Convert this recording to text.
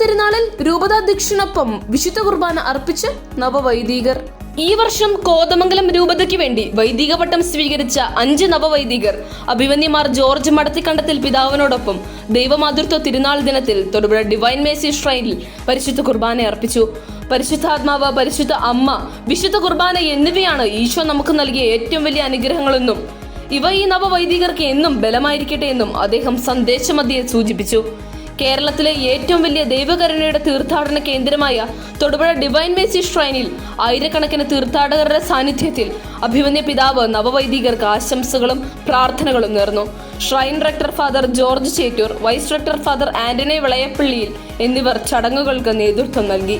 തിരുനാളിൽ രൂപതാധ്യക്ഷനൊപ്പം വിശുദ്ധ കുർബാന അർപ്പിച്ച് നവവൈദികർ. ഈ വർഷം കോതമംഗലം രൂപതയ്ക്ക് വേണ്ടി വൈദിക പട്ടം സ്വീകരിച്ച അഞ്ച് നവവൈദികർ അഭിമന്യമാർ ജോർജ് മടത്തിക്കണ്ടത്തിൽ പിതാവിനോടൊപ്പം ദൈവമാതൃത്വ തിരുനാൾ ദിനത്തിൽ തൊടുപുഴ ഡിവൈൻ മേസി ഷ്രൈനിൽ പരിശുദ്ധ കുർബാന അർപ്പിച്ചു. പരിശുദ്ധാത്മാവ് പരിശുദ്ധ അമ്മ വിശുദ്ധ കുർബാന എന്നിവയാണ് ഈശോ നമുക്ക് നൽകിയ ഏറ്റവും വലിയ അനുഗ്രഹങ്ങളെന്നും ഇവ ഈ നവവൈദികർക്ക് എന്നും ബലമായിരിക്കട്ടെ എന്നും അദ്ദേഹം സന്ദേശമധ്യേ സൂചിപ്പിച്ചു. കേരളത്തിലെ ഏറ്റവും വലിയ ദൈവകരുണയുടെ തീർത്ഥാടന കേന്ദ്രമായ തൊടുപുഴ ഡിവൈൻ മേസി ഷ്രൈനിൽ ആയിരക്കണക്കിന് തീർത്ഥാടകരുടെ സാന്നിധ്യത്തിൽ അഭിമന്യ പിതാവ് നവവൈദികർക്ക് ആശംസകളും പ്രാർത്ഥനകളും നേർന്നു. Shrine rector father George Chettoor vice rector father Antony വിളയപ്പള്ളിയിൽ എന്നിവർ ചടങ്ങുകൾക്ക് നേതൃത്വം നൽകി.